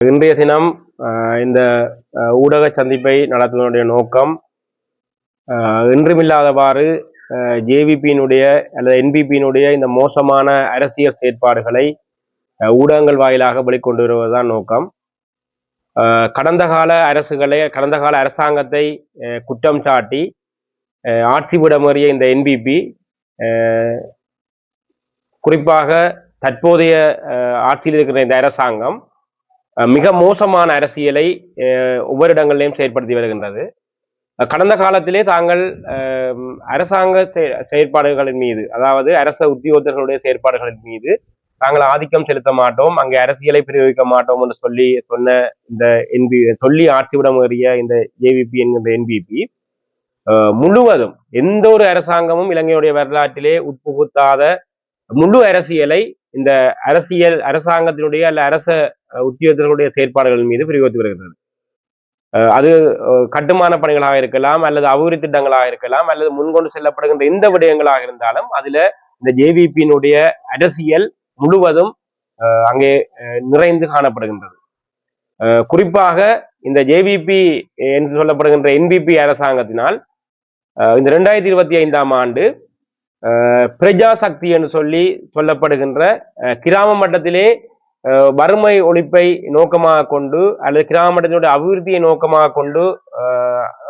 இன்றைய தினம் இந்த ஊடக சந்திப்பை நடத்துவதனுடைய நோக்கம் இன்றுமில்லாதவாறு ஜேவிபியினுடைய அல்லது என்பிபியினுடைய இந்த மோசமான அரசியல் செயற்பாடுகளை ஊடகங்கள் வாயிலாக வெளிக்கொண்டு வருவதுதான் நோக்கம் கடந்த கால அரசுகளை கடந்த கால அரசாங்கத்தை குற்றம் சாட்டி ஆட்சி விடமறிய இந்த என்பிபி குறிப்பாக தற்போதைய ஆட்சியில் இருக்கிற இந்த அரசாங்கம் மிக மோசமான அரசியலை ஒவ்வொரு இடங்களிலும் செயற்படுத்தி வருகின்றது. கடந்த காலத்திலே தாங்கள் அரசாங்க செயற்பாடுகளின் மீது அதாவது அரச உத்தியோகத்தர்களுடைய செயற்பாடுகளின் மீது தாங்கள் ஆதிக்கம் செலுத்த மாட்டோம் அங்கே அரசியலை பிரயோகிக்க மாட்டோம் என்று சொல்லி சொன்ன இந்த என்பி சொல்லி ஆட்சிவிடம் ஏறிய இந்த ஏவிபி என்கின்ற என்பிபி முழுவதும் எந்த ஒரு அரசாங்கமும் இலங்கையுடைய வரலாற்றிலே உட்புகுத்தாத முழு அரசியலை இந்த அரசியல் அரசாங்கத்தினுடைய அல்ல அரச உத்தியோகத்தினருடைய செயற்பாடுகள் மீது பிரயோகித்து வருகிறது. அஹ், அது கட்டுமான பணிகளாக இருக்கலாம் அல்லது அபிவிருத்தி திட்டங்களாக இருக்கலாம் அல்லது முன்கொண்டு செல்லப்படுகின்ற எந்த விடயங்களாக இருந்தாலும் அதுல இந்த ஜேவிபியினுடைய அரசியல் முழுவதும் அஹ், அங்கே அஹ், நிறைந்து காணப்படுகின்றது. அஹ், குறிப்பாக இந்த ஜேவிபி என்று சொல்லப்படுகின்ற என்பிபி அரசாங்கத்தினால் அஹ், இந்த ரெண்டாயிரத்தி இருபத்தி ஐந்தாம் ஆண்டு அஹ், பிரஜா சக்தி என்று சொல்லி சொல்லப்படுகின்ற அஹ், கிராம மட்டத்திலே வறுமை ஒழிப்பை நோக்கமாக கொண்டு அல்லது கிராமத்தினுடைய அபிவிருத்தியை நோக்கமாக கொண்டு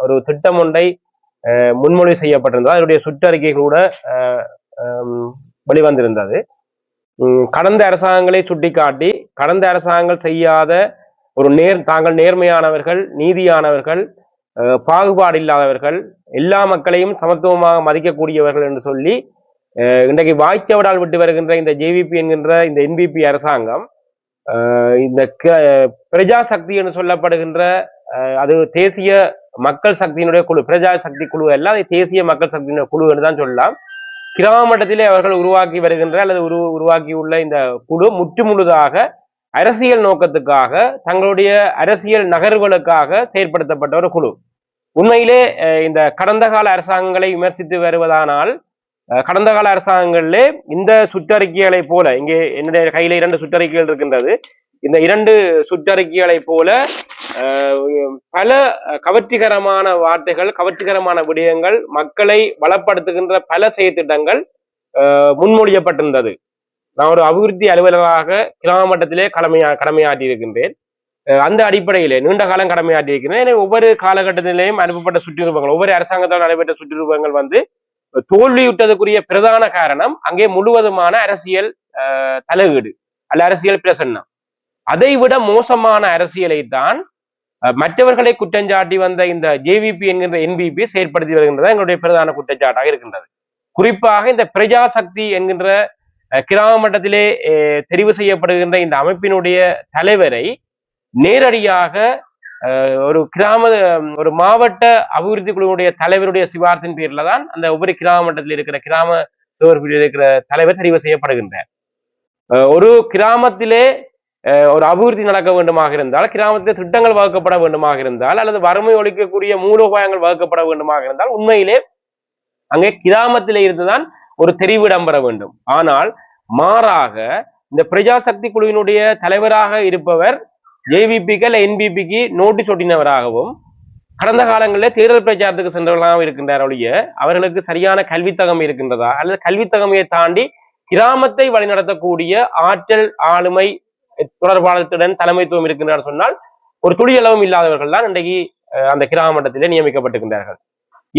ஒரு திட்டம் ஒன்றை முன்மொழி செய்யப்பட்டிருந்தது. அதனுடைய சுற்றறிக்கை கூட வெளிவந்திருந்தது. கடந்த அரசாங்கங்களை சுட்டிக்காட்டி கடந்த அரசாங்கங்கள் செய்யாத ஒரு நேர் தாங்கள் நேர்மையானவர்கள் நீதியானவர்கள் பாகுபாடு இல்லாதவர்கள் எல்லா மக்களையும் சமத்துவமாக மதிக்கக்கூடியவர்கள் என்று சொல்லி இன்றைக்கு வாய்ச்சவடால் விட்டு வருகின்ற இந்த ஜேவிபி என்கின்ற இந்த என்பிபி அரசாங்கம் இந்த க- பிரஜா சக்தி என்று சொல்லப்படுகின்ற அது தேசிய மக்கள் சக்தியினுடைய குழு பிரஜா சக்தி குழு எல்லாம் தேசிய மக்கள் சக்தியினுடைய குழு என்று தான் சொல்லலாம். கிராம மட்டத்திலே அவர்கள் உருவாக்கி வருகின்ற அல்லது உரு உருவாக்கியுள்ள இந்த குழு முற்று முழுதாக அரசியல் நோக்கத்துக்காக தங்களுடைய அரசியல் நகர்வுகளுக்காக செயற்படுத்தப்பட்ட ஒரு குழு. உண்மையிலே இந்த கடந்த கால அரசாங்கங்களை விமர்சித்து வருவதானால் கடந்த கால அரசாங்கங்களிலே இந்த சுற்றறிக்கைகளை போல இங்கே என்னுடைய கையில இரண்டு சுற்றறிக்கைகள் இருக்கின்றது. இந்த இரண்டு சுற்றறிக்கைகளை போல பல கவர்ச்சிகரமான வார்த்தைகள் கவர்ச்சிகரமான விடயங்கள் மக்களை வளப்படுத்துகின்ற பல செயற்திட்டங்கள் முன்மொழியப்பட்டிருந்தது. நான் ஒரு அபிவிருத்தி அலுவலராக கிராம மட்டத்திலே கடமையா கடமையாற்றி இருக்கின்றேன் அந்த அடிப்படையிலே நீண்ட காலம் கடமையாற்றி இருக்கின்றேன் ஒவ்வொரு காலகட்டத்திலேயும் அனுப்பப்பட்ட சுற்றுரூபங்கள் ஒவ்வொரு அரசாங்கத்தால் நடைபெற்ற சுற்றுரூபங்கள் வந்து தோல்வியுற்றதுக்குரிய பிரதான காரணம் அங்கே முழுவதுமான அரசியல் தலையீடு. அல்ல அரசியல் பிரசன்னம் அதை விட மோசமான அரசியலை தான் மற்றவர்களை குற்றஞ்சாட்டி வந்த இந்த ஜேவிபி என்கின்ற என்பிபி செயற்படுத்தி வருகின்றது எங்களுடைய பிரதான குற்றச்சாட்டாக இருக்கின்றது. குறிப்பாக இந்த பிரஜா சக்தி என்கின்ற அஹ், கிராம மட்டத்திலே தெரிவு செய்யப்படுகின்ற இந்த அமைப்பினுடைய தலைவரை நேரடியாக ஒரு கிராம ஒரு மாவட்ட அபிவிருத்தி குழுவுடைய தலைவருடைய சிபார்த்தின் பேர்ல தான் அந்த ஒவ்வொரு கிராம மட்டத்தில் இருக்கிற கிராம சுவர்பில் இருக்கிற தலைவர் தெரிவு செய்யப்படுகின்றார். அஹ், ஒரு கிராமத்திலே ஒரு அபிவிருத்தி நடக்க வேண்டுமாக இருந்தால் கிராமத்தில் திட்டங்கள் வகுக்கப்பட வேண்டுமாக இருந்தால் அல்லது வறுமை ஒழிக்கக்கூடிய மூலோபாயங்கள் வகுக்கப்பட வேண்டுமாக இருந்தால் உண்மையிலே அங்கே கிராமத்திலே இருந்துதான் ஒரு தெரிவு இடம்பெற வேண்டும். ஆனால் மாறாக இந்த பிரஜா சக்தி குழுவினுடைய தலைவராக இருப்பவர் ஜேவிபிக்கு அல்ல என்பிபிக்கு நோட்டீஸ் ஒட்டினவராகவும் கடந்த காலங்களில் தேர்தல் பிரச்சாரத்துக்கு சென்றவர்களாகவும் இருக்கின்றார் ஒழிய அவர்களுக்கு சரியான கல்வித்தகம் இருக்கின்றதா? அல்லது கல்வித்தகமையை தாண்டி கிராமத்தை வழிநடத்தக்கூடிய ஆற்றல் ஆளுமை தொடர்பாளத்துடன் தலைமைத்துவம் இருக்கின்றார் சொன்னால் ஒரு துளியளவும் இல்லாதவர்கள் தான் இன்றைக்கு அந்த கிராம மட்டத்திலே நியமிக்கப்பட்டிருக்கின்றார்கள்.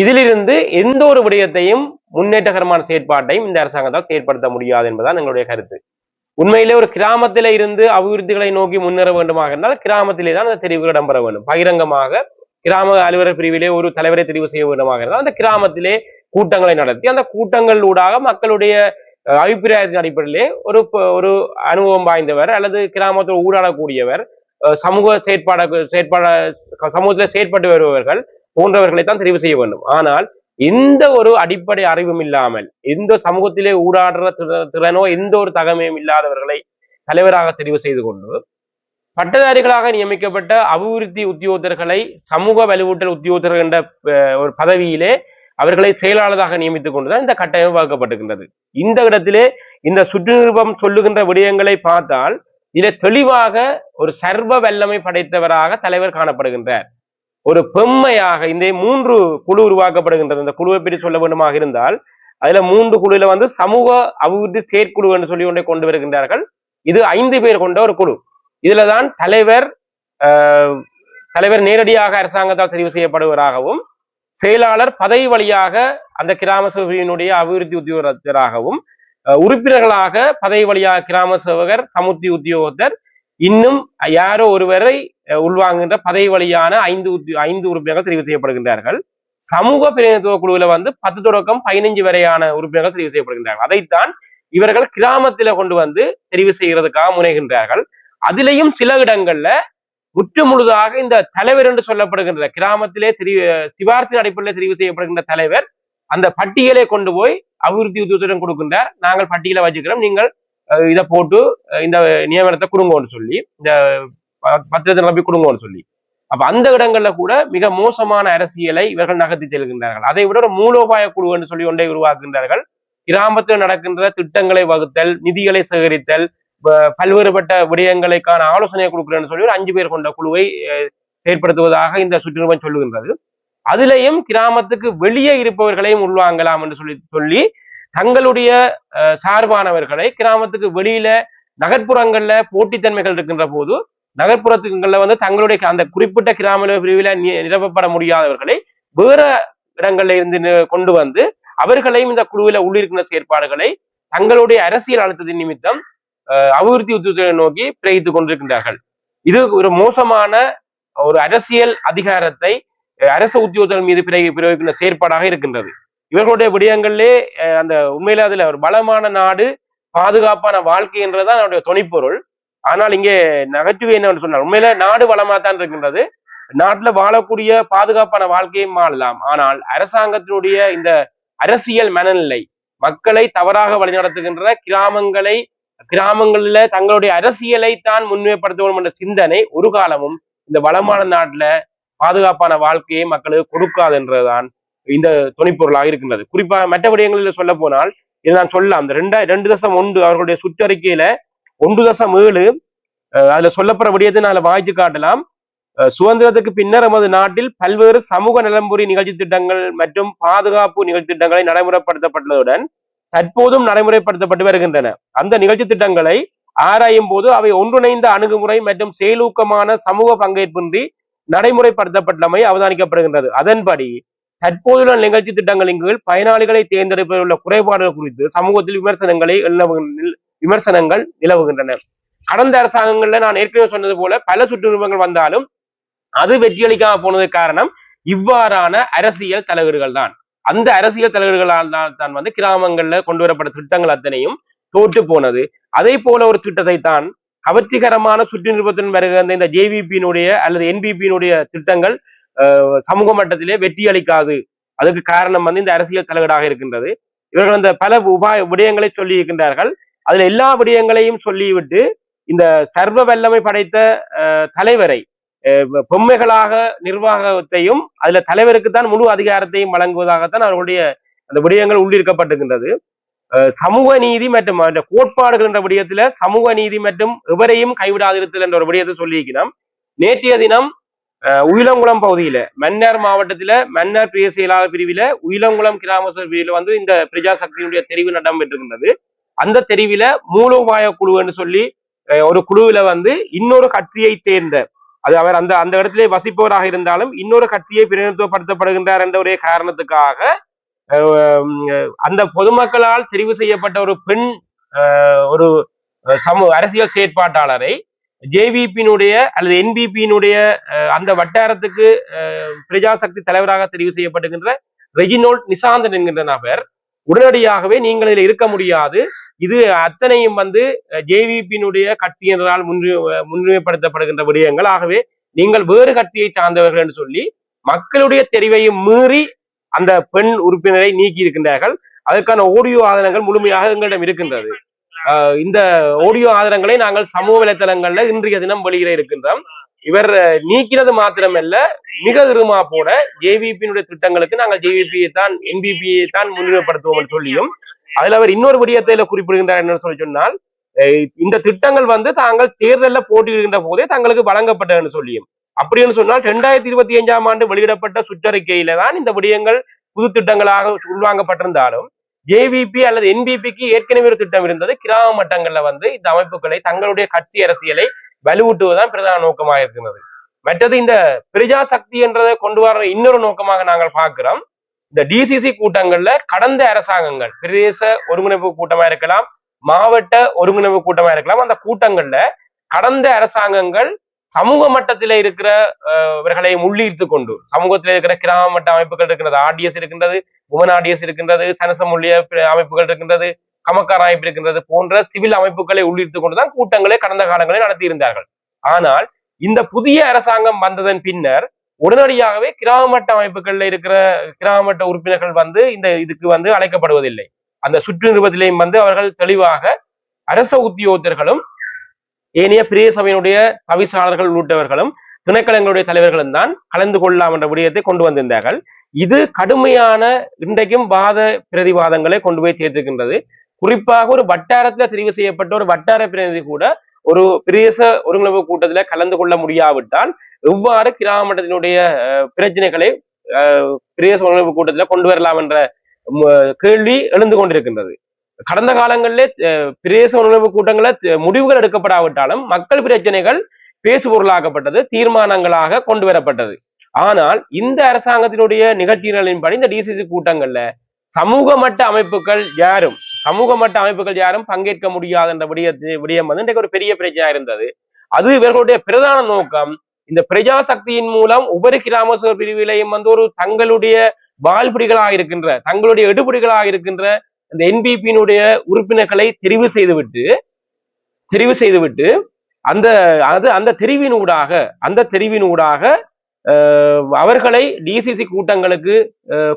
இதிலிருந்து எந்த ஒரு விடயத்தையும் முன்னேற்றகரமான செயற்பாட்டையும் இந்த அரசாங்கத்தால் செயற்படுத்த முடியாது என்பதுதான் எங்களுடைய கருத்து. உண்மையிலே ஒரு கிராமத்தில இருந்து அபிவிருத்திகளை நோக்கி முன்னேற வேண்டுமாக இருந்தால் கிராமத்திலே தான் அந்த தெரிவுகள் இடம்பெற வேண்டும். பகிரங்கமாக கிராம அலுவலர் பிரிவிலே ஒரு தலைவரை தெரிவு செய்ய வேண்டுமாக இருந்தால் அந்த கிராமத்திலே கூட்டங்களை நடத்தி அந்த கூட்டங்களூடாக மக்களுடைய அபிப்பிராயத்தின் அடிப்படையிலே ஒரு ஒரு அனுபவம் வாய்ந்தவர் அல்லது கிராமத்தில் ஊடாடக்கூடியவர் சமூக செயற்பாட செயற்பாட சமூகத்தில் செயற்பட்டு வருபவர்கள் போன்றவர்களை தான் தெரிவு செய்ய வேண்டும். ஆனால் எந்த ஒரு அடிப்படை அறிவும் இல்லாமல் எந்த சமூகத்திலே ஊடாடுற திறனோ எந்த ஒரு தகமையும் இல்லாதவர்களை தலைவராக தெரிவு செய்து கொண்டு பட்டதாரிகளாக நியமிக்கப்பட்ட அபிவிருத்தி உத்தியோகத்தர்களை சமூக வலுவூட்டல் உத்தியோகத்தர்கள் என்ற ஒரு பதவியிலே அவர்களை செயலாளராக நியமித்துக் கொண்டுதான் இந்த கட்டமைப்பு வகுக்கப்பட்டிருக்கின்றது. இந்த இடத்திலே இந்த சுற்றுநிருபம் சொல்லுகின்ற விடயங்களை பார்த்தால் இதை தெளிவாக ஒரு சர்வ வல்லமை படைத்தவராக தலைவர் காணப்படுகின்றார். ஒரு பெம்மையாக இந்த மூன்று குழு உருவாக்கப்படுகின்றது. இந்த குழுவை பற்றி சொல்ல வேண்டுமாக இருந்தால் அதுல மூன்று குழுல வந்து சமூக அபிவிருத்தி செயற்குழு என்று சொல்லி ஒன்றை கொண்டு வருகின்றார்கள். இது ஐந்து பேர் கொண்ட ஒரு குழு. இதுலதான் தலைவர் ஆஹ், தலைவர் நேரடியாக அரசாங்கத்தால் தெரிவு செய்யப்படுவராகவும் செயலாளர் பதவி வழியாக அந்த கிராம சேவையினுடைய அபிவிருத்தி உத்தியோகத்தராகவும் உறுப்பினர்களாக பதவி வழியாக கிராம சேவகர் சமுத்தி உத்தியோகத்தர் இன்னும் யாரோ ஒருவரை உள்வாங்குகின்ற பதவி வழியான ஐந்து ஐந்து உறுப்பினர்கள் தெரிவு செய்யப்படுகின்றார்கள். சமூக பிரதிநிதித்துவ குழுவில வந்து பத்து தொடக்கம் பதினைஞ்சு வரையான உறுப்பினர்கள் தெரிவு செய்யப்படுகின்றார்கள். அதைத்தான் இவர்கள் கிராமத்தில கொண்டு வந்து தெரிவு செய்கிறதுக்காக முனைகின்றார்கள். அதிலேயும் சில இடங்கள்ல முற்று முழுதாக இந்த தலைவர் என்று சொல்லப்படுகின்ற கிராமத்திலே தெரிவு சிபாரிசின் அடிப்படையில் தெரிவு செய்யப்படுகின்ற தலைவர் அந்த பட்டியலை கொண்டு போய் அபிவிருத்தி உத்தியோகத்திடம் கொடுக்கின்றார். நாங்கள் பட்டியலை வச்சுக்கிறோம். நீங்கள் இதை போட்டு இந்த நியமனத்தை கொடுங்கன்னு சொல்லி இந்த ப- பத்திரத்தை நம்பி கொடுங்கன்னு சொல்லி. அப்ப அந்த இடங்கள்ல கூட மிக மோசமான அரசியலை இவர்கள் நகர்த்தி செல்கின்றார்கள். அதை விட ஒரு மூலோபாய குழு என்று சொல்லி ஒன்றை உருவாக்குகின்றார்கள். கிராமத்தில் நடக்கின்ற திட்டங்களை வகுத்தல் நிதிகளை சேகரித்தல் பல்வேறுபட்ட விடயங்களுக்கான ஆலோசனை கொடுக்கிறேன்னு சொல்லி ஒரு அஞ்சு பேர் கொண்ட குழுவை செயற்படுத்துவதாக இந்த சுற்றுநிறுவனம் சொல்லுகின்றது. அதுலேயும் கிராமத்துக்கு வெளியே இருப்பவர்களையும் உள்வாங்கலாம் என்று சொல்லி சொல்லி தங்களுடைய சார்பானவர்களை கிராமத்துக்கு வெளியில நகர்ப்புறங்கள்ல போட்டித்தன்மைகள் இருக்கின்ற போது நகர்ப்புறத்துங்கள்ல வந்து தங்களுடைய அந்த குறிப்பிட்ட கிராம பிரிவில நிரப்பப்பட முடியாதவர்களை வேற இடங்கள்ல இருந்து கொண்டு வந்து அவர்களையும் இந்த குழுவில உள்ளிருக்கின்ற செயற்பாடுகளை தங்களுடைய அரசியல் அழுத்தத்தின் நிமித்தம் அபிவிருத்தி உத்தியோகத்தை நோக்கி பிரகித்துக் கொண்டிருக்கின்றார்கள். இது ஒரு மோசமான ஒரு அரசியல் அதிகாரத்தை அரசு உத்தியோகத்தர்கள் மீது பிறகு பிரயோகிக்கின்ற செயற்பாடாக இருக்கின்றது. இவர்களுடைய விடயங்கள்லே அந்த உண்மையில அதுல ஒரு பலமான நாடு பாதுகாப்பான வாழ்க்கை என்றுதான் அவருடைய துணைப்பொருள் ஆனால் இங்கே நகைச்சுவை என்னன்னு சொன்னார் உண்மையில நாடு வளமா தான் இருக்கின்றது. நாட்டுல வாழக்கூடிய பாதுகாப்பான வாழ்க்கையும் வாழலாம் ஆனால் அரசாங்கத்தினுடைய இந்த அரசியல் மனநிலை மக்களை தவறாக வழிநடத்துகின்ற கிராமங்களை கிராமங்களில தங்களுடைய அரசியலை தான் முன்மைப்படுத்த வேண்டும் என்ற சிந்தனை ஒரு காலமும் இந்த வளமான நாட்டுல பாதுகாப்பான வாழ்க்கையை மக்களுக்கு கொடுக்காது என்றுதான் இந்த துணைப்பொருளாக இருக்கின்றது குறிப்பாக மற்ற விடயங்களில் சொல்ல போனால் இதை நான் சொல்லலாம் அந்த ரெண்டா ரெண்டு தசம் ஒன்று அவர்களுடைய சுற்றறிக்கையில ஒன்று தசம் ஏழு அஹ் அதுல சொல்லப்படுற விடயத்தை நான் வாய்த்து காட்டலாம். அஹ் சுதந்திரத்துக்கு பின்னர் நமது நாட்டில் பல்வேறு சமூக நலம்புரி நிகழ்ச்சி திட்டங்கள் மற்றும் பாதுகாப்பு நிகழ்ச்சி திட்டங்களை நடைமுறைப்படுத்தப்பட்டதுடன் தற்போதும் நடைமுறைப்படுத்தப்பட்டு வருகின்றன. அந்த நிகழ்ச்சி திட்டங்களை ஆராயும் போது அவை ஒன்றிணைந்த அணுகுமுறை மற்றும் செயலூக்கமான சமூக பங்கேற்பின்றி நடைமுறைப்படுத்தப்பட்டமை அவதானிக்கப்படுகின்றது. அதன்படி தற்போதுள்ள நிகழ்ச்சி திட்டங்களின் கீழ் பயனாளிகளை தேர்ந்தெடுப்பதில் உள்ள குறைபாடுகள் குறித்து சமூகத்தில் விமர்சனங்களை நில்- விமர்சனங்கள் நிலவுகின்றன. கடந்த அரசாங்கங்கள்ல நான் ஏற்கனவே சொன்னது போல பல சுற்றுநிறுவனங்கள் வந்தாலும் அது வெற்றியளிக்காம போனது காரணம் இவ்வாறான அரசியல் தலைவர்கள் தான். அந்த அரசியல் தலைவர்களால் தான் தான் வந்து கிராமங்கள்ல கொண்டு வரப்பட்ட திட்டங்கள் அத்தனையும் தோற்று போனது. அதே போல ஒரு திட்டத்தை தான் கவர்ச்சிகரமான சுற்றுநிறுவனத்தின் வருகின்ற இந்த ஜேவிபியினுடைய அல்லது என்பிபியினுடைய திட்டங்கள் சமூக மட்டத்திலே வெற்றி அளிக்காது. அதுக்கு காரணம் வந்து இந்த அரசியல் தலைவராக இருக்கின்றது. இவர்கள் அந்த பல உபாய விடயங்களை சொல்லி இருக்கின்றார்கள் அதுல எல்லா விடயங்களையும் சொல்லிவிட்டு இந்த சர்வ வல்லமை படைத்த தலைவரை பொம்மைகளாக நிர்வாகத்தையும் அதுல தலைவருக்கு தான் முழு அதிகாரத்தையும் வழங்குவதாகத்தான் அவர்களுடைய அந்த விடயங்கள் உள்ளிருக்கப்பட்டிருக்கின்றது. சமூக நீதி மற்றும் அந்த கோட்பாடுகள் என்ற விடயத்துல சமூக நீதி மற்றும் எவரையும் கைவிடாதிருத்தல் என்ற ஒரு விடயத்தை சொல்லியிருக்கிறோம். நேற்றைய தினம் உயிலங்குளம் பகுதியில மன்னார் மாவட்டத்தில மன்னார் பிரிய செயலாளர் பிரிவில உயிலங்குளம் கிராம பிரிவில் பிரிவில வந்து இந்த பிரஜா சக்தியினுடைய தெரிவு நடைபெற்றிருக்கின்றது அந்த தெரிவில மூலோபாய குழுன்னு சொல்லி ஒரு குழுவில வந்து இன்னொரு கட்சியை சேர்ந்த அது அவர் அந்த அந்த இடத்திலே வசிப்பவராக இருந்தாலும் இன்னொரு கட்சியை பிரதிநிதித்துவப்படுத்தப்படுகின்றார் என்ற ஒரே காரணத்துக்காக அந்த பொதுமக்களால் தெரிவு செய்யப்பட்ட ஒரு பெண் ஒரு சமூக அரசியல் செயற்பாட்டாளரை ஜேவிபியினுடைய அல்லது என்பிபியினுடைய அந்த வட்டாரத்துக்கு அஹ், பிரஜாசக்தி தலைவராக தெரிவு செய்யப்படுகின்ற ரெஜினோல்ட் நிசாந்தன் என்கின்ற நபர் உடனடியாகவே நீங்கள் இதில் இருக்க முடியாது. இது அத்தனையும் வந்து ஜேவிபியினுடைய கட்சியினரால் முன்னு முன்னிலைப்படுத்தப்படுகின்ற விடயங்கள். ஆகவே நீங்கள் வேறு கட்சியை சார்ந்தவர்கள் என்று சொல்லி மக்களுடைய தெரிவையும் மீறி அந்த பெண் உறுப்பினரை நீக்கி இருக்கின்றார்கள் அதற்கான ஓடியோ ஆதாரங்கள் முழுமையாக எங்களிடம் இருக்கின்றது. இந்த ஆடியோ ஆதாரங்களை நாங்கள் சமூக வலைத்தளங்கள்ல இன்றைய தினம் வெளியிட இருக்கின்றோம். இவர் நீக்கிறது நீக்கினது மாத்திரமல்ல மிக இருமா போட ஜேவிபியினுடைய திட்டங்களுக்கு நாங்கள் ஜேவிபியை தான் என்பிபியை தான் முன்னிலைப்படுத்துவோம் சொல்லியும் அதுல அவர் இன்னொரு விடயத்தில குறிப்பிடுகின்றார் என்ன சொல்லி சொன்னால் இந்த திட்டங்கள் வந்து தாங்கள் தேர்தலில் போட்டியிடுகின்ற போதே தங்களுக்கு வழங்கப்பட்டதுன்னு சொல்லியும். அப்படின்னு சொன்னால் ரெண்டாயிரத்தி இருபத்தி அஞ்சாம் ஆண்டு வெளியிடப்பட்ட சுற்றறிக்கையில தான் இந்த விடயங்கள் புது திட்டங்களாக உள்வாங்கப்பட்டிருந்தாலும் ஜேவிபி அல்லது என்பிபிக்கு ஏற்கனவே ஒரு திட்டம் இருந்தது. கிராம மட்டங்கள்ல வந்து இந்த அமைப்புகளை தங்களுடைய கட்சி அரசியலை வலுவூட்டுவதுதான் பிரதான நோக்கமாக இருக்கிறது மற்றது இந்த பிரஜா சக்தி என்றதை கொண்டு வர இன்னொரு நோக்கமாக நாங்கள் பார்க்கிறோம். இந்த டிசிசி கூட்டங்கள்ல கடந்த அரசாங்கங்கள் பிரதேச ஒருங்கிணைப்பு கூட்டமா இருக்கலாம் மாவட்ட ஒருங்கிணைப்பு கூட்டமா இருக்கலாம் அந்த கூட்டங்கள்ல கடந்த அரசாங்கங்கள் சமூக மட்டத்தில இருக்கிற அஹ், இவர்களை உள்ளீர்த்து கொண்டு சமூகத்தில் இருக்கிற கிராம மட்ட அமைப்புகள் இருக்கின்றது ஆர்டிஎஸ் இருக்கின்றது உமன் ஆர்டிஎஸ் இருக்கின்றது சனசமொழிய அமைப்புகள் இருக்கின்றது கமக்கார் அமைப்பு இருக்கின்றது போன்ற சிவில் அமைப்புகளை உள்ளீர்த்து கொண்டுதான் கூட்டங்களை கடந்த காலங்களில் நடத்தியிருந்தார்கள். ஆனால் இந்த புதிய அரசாங்கம் வந்ததன் பின்னர் உடனடியாகவே கிராம மட்ட அமைப்புகள்ல இருக்கிற கிராம மட்ட உறுப்பினர்கள் வந்து இந்த இதுக்கு வந்து அழைக்கப்படுவதில்லை. அந்த சுற்று நிறுவனத்திலையும் வந்து அவர்கள் தெளிவாக அரச உத்தியோகத்தர்களும் ஏனைய பிரிய சபையினுடைய தவிசாளர்கள் உள்ளிட்டவர்களும் திணைக்களங்களுடைய தலைவர்களும் தான் கலந்து கொள்ளலாம் என்ற விடயத்தை கொண்டு வந்திருந்தார்கள். இது கடுமையான இன்றைக்கும் வாத பிரதிவாதங்களை கொண்டு போய் சேர்த்திருக்கின்றது. குறிப்பாக ஒரு வட்டாரத்துல தெரிவு செய்யப்பட்ட ஒரு வட்டார பிரதிநிதி கூட ஒரு பிரதேச ஒருங்கிணைப்பு கூட்டத்துல கலந்து கொள்ள முடியாவிட்டால் எவ்வாறு கிராமத்தினுடைய அஹ், பிரச்சனைகளை அஹ், பிரதேச ஒருங்கிணைப்பு கூட்டத்துல கொண்டு வரலாம் என்ற கேள்வி எழுந்து கொண்டிருக்கின்றது. கடந்த காலங்களிலே பிரதேச ஒருங்கிணைப்பு கூட்டங்களில் முடிவுகள் எடுக்கப்படாவிட்டாலும் மக்கள் பிரச்சனைகள் பேசுபொருளாக்கப்பட்டது தீர்மானங்களாக கொண்டு வரப்பட்டது. ஆனால் இந்த அரசாங்கத்தினுடைய நிகழ்ச்சிகளின்படி இந்த டிசிசி கூட்டங்கள்ல சமூக மட்ட அமைப்புகள் யாரும் சமூக மட்ட அமைப்புகள் யாரும் பங்கேற்க முடியாத என்ற விடிய விடயம் வந்து இன்றைக்கு ஒரு பெரிய பிரச்சனையா இருந்தது. அது இவர்களுடைய பிரதான நோக்கம். இந்த பிரஜா சக்தியின் மூலம் ஒவ்வொரு கிராம பிரிவிலையும் வந்து ஒரு தங்களுடைய வாழ்பிடிகளாக இருக்கின்ற தங்களுடைய எடுபிடிகளாக இருக்கின்ற இந்த என்பிபியினுடைய உறுப்பினர்களை தெரிவு செய்துவிட்டு தெரிவு செய்துவிட்டு அந்த அது அந்த தெரிவினூடாக அந்த தெரிவினூடாக ஊடாக அவர்களை டிசிசி கூட்டங்களுக்கு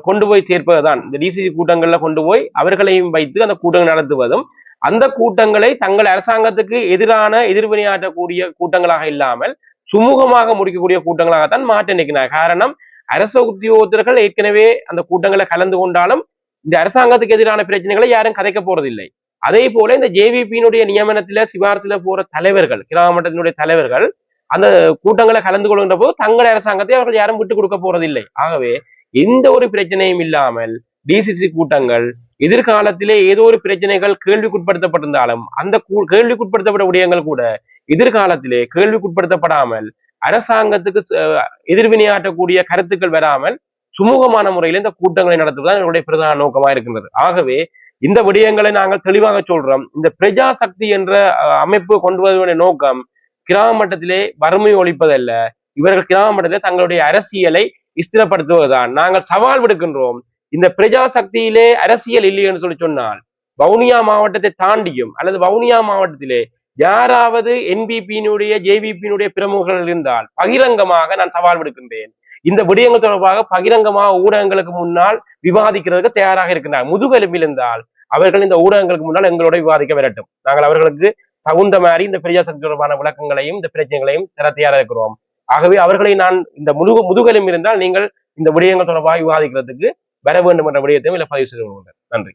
கொண்டு போய் சேர்ப்பதுதான். இந்த டிசிசி கூட்டங்களில் கொண்டு போய் அவர்களையும் வைத்து அந்த கூட்டங்கள் நடத்துவதும் அந்த கூட்டங்களை தங்கள் அரசாங்கத்துக்கு எதிரான எதிர்வினையாற்றக்கூடிய கூட்டங்களாக இல்லாமல் சுமூகமாக முடிக்கக்கூடிய கூட்டங்களாகத்தான் மாற்ற நிற்கிறார் காரணம் அரச உத்தியோகத்தர்கள் ஏற்கனவே அந்த கூட்டங்களை கலந்து கொண்டாலும் இந்த அரசாங்கத்துக்கு எதிரான பிரச்சனைகளை யாரும் கதைக்க போறதில்லை. அதே போல இந்த ஜேவிபியினுடைய நியமனத்தில சிபாரசுல போற தலைவர்கள் கிராம மட்டத்தினுடைய தலைவர்கள் அந்த கூட்டங்களை கலந்து கொள்கின்ற போது தங்கள் அரசாங்கத்தை அவர்கள் யாரும் விட்டு கொடுக்க போறதில்லை. ஆகவே எந்த ஒரு பிரச்சனையும் இல்லாமல் டிசிசி கூட்டங்கள் எதிர்காலத்திலே ஏதோ ஒரு பிரச்சனைகள் கேள்விக்குட்படுத்தப்பட்டிருந்தாலும் அந்த கூ- கேள்விக்குட்படுத்தப்பட்ட விடயங்கள் கூட எதிர்காலத்திலே கேள்விக்குட்படுத்தப்படாமல் அரசாங்கத்துக்கு எதிர்வினையாற்றக்கூடிய கருத்துக்கள் வராமல் சுமூகமான முறையில் இந்த கூட்டங்களை நடத்துவதுதான் என்னுடைய பிரதான நோக்கமா இருக்கின்றது. ஆகவே இந்த விடயங்களை நாங்கள் தெளிவாக சொல்றோம். இந்த பிரஜா சக்தி என்ற அமைப்பு கொண்டு வருவதனுடைய நோக்கம் கிராம மட்டத்திலே வறுமை ஒழிப்பதல்ல. இவர்கள் கிராம மட்டத்திலே தங்களுடைய அரசியலை ஸ்திரப்படுத்துவதுதான். நாங்கள் சவால் விடுக்கின்றோம். இந்த பிரஜா சக்தியிலே அரசியல் இல்லை என்று சொல்லி சொன்னால் வவுனியா மாவட்டத்தை தாண்டியும் அல்லது வவுனியா மாவட்டத்திலே யாராவது என்பிபியினுடைய ஜேவிபியினுடைய பிரமுகர்கள் இருந்தால் பகிரங்கமாக நான் சவால் விடுக்கின்றேன். இந்த விடயங்கள் தொடர்பாக பகிரங்கமாக ஊடகங்களுக்கு முன்னால் விவாதிக்கிறதுக்கு தயாராக இருக்கின்றார் முதுகெலும்பில் இருந்தால் அவர்கள் இந்த ஊடகங்களுக்கு முன்னால் எங்களோட விவாதிக்க வரட்டும். நாங்கள் அவர்களுக்கு தகுந்த மாதிரி இந்த பிரஜாசக்தி தொடர்பான விளக்கங்களையும் இந்த பிரச்சனைகளையும் தர தயாராக இருக்கிறோம். ஆகவே அவர்களை நான் இந்த முதுகு முதுகலும் இருந்தால் நீங்கள் இந்த விடயங்கள் தொடர்பாக விவாதிக்கிறதுக்கு வர வேண்டும் என்ற விடயத்தையும் இல்லை பதிவு செய்து கொள்கிறேன் நன்றி.